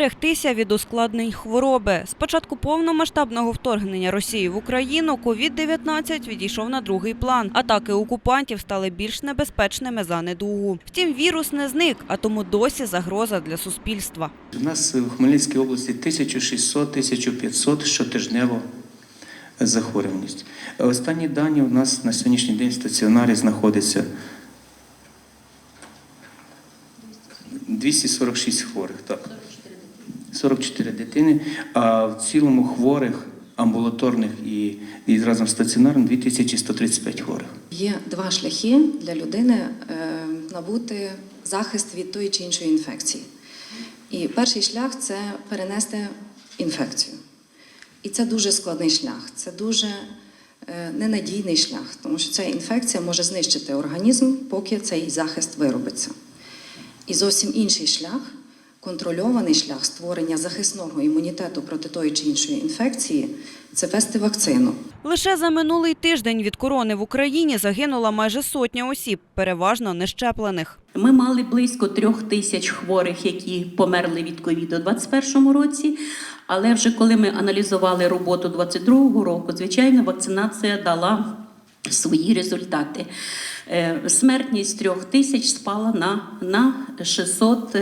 вберегтися від ускладнень хвороби. З початку повномасштабного вторгнення Росії в Україну COVID-19 відійшов на другий план. Атаки окупантів стали більш небезпечними за недугу. Втім, вірус не зник, а тому досі загроза для суспільства. У нас в Хмельницькій області 1600-1500 щотижнево захворюваність. Останні дані у нас на сьогоднішній день в стаціонарі знаходиться 246 хворих. Так. 44 дитини, а в цілому хворих амбулаторних і, і разом з стаціонаром 2135 хворих. Є два шляхи для людини е, набути захист від тої чи іншої інфекції. І перший шлях це перенести інфекцію. І це дуже складний шлях, це дуже е, ненадійний шлях, тому що ця інфекція може знищити організм, поки цей захист виробиться. І зовсім інший шлях контрольований шлях створення захисного імунітету проти тої чи іншої інфекції це вести вакцину. Лише за минулий тиждень від корони в Україні загинула майже сотня осіб, переважно нещеплених. Ми мали близько трьох тисяч хворих, які померли від ковіду у 2021 році. Але вже коли ми аналізували роботу 2022 року, звичайно, вакцинація дала свої результати. Е, Смертність трьох тисяч спала на, на 600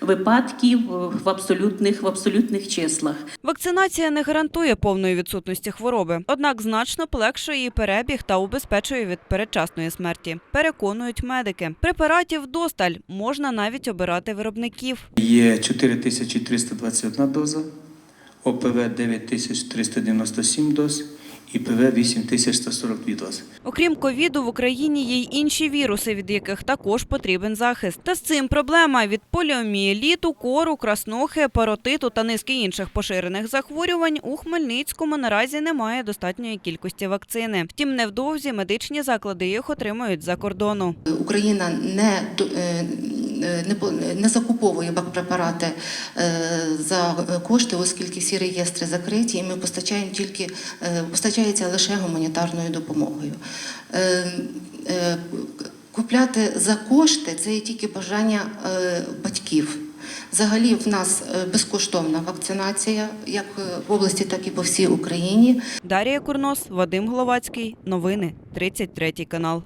випадків в абсолютних, в абсолютних числах. Вакцинація не гарантує повної відсутності хвороби, однак значно полегшує її перебіг та убезпечує від передчасної смерті. Переконують медики. Препаратів досталь можна навіть обирати виробників. Є 4321 доза, ОПВ 9397 доз і ПВ 8142 дози. Окрім ковіду, в Україні є й інші віруси, від яких також потрібен захист. Та з цим проблема від поліомієліту, кору, краснухи, паротиту та низки інших поширених захворювань у Хмельницькому наразі немає достатньої кількості вакцини. Втім, невдовзі медичні заклади їх отримують за кордону. Україна не, е, не, по- не закуповує препарати е, за кошти, оскільки всі реєстри закриті, і ми постачаємо тільки е, постачається лише гуманітарною допомогою. Е, е, Купляти за кошти це є тільки бажання е, батьків. Взагалі, в нас е, безкоштовна вакцинація, як е, в області, так і по всій Україні. Дарія Курнос, Вадим Гловацький. Новини 33 канал.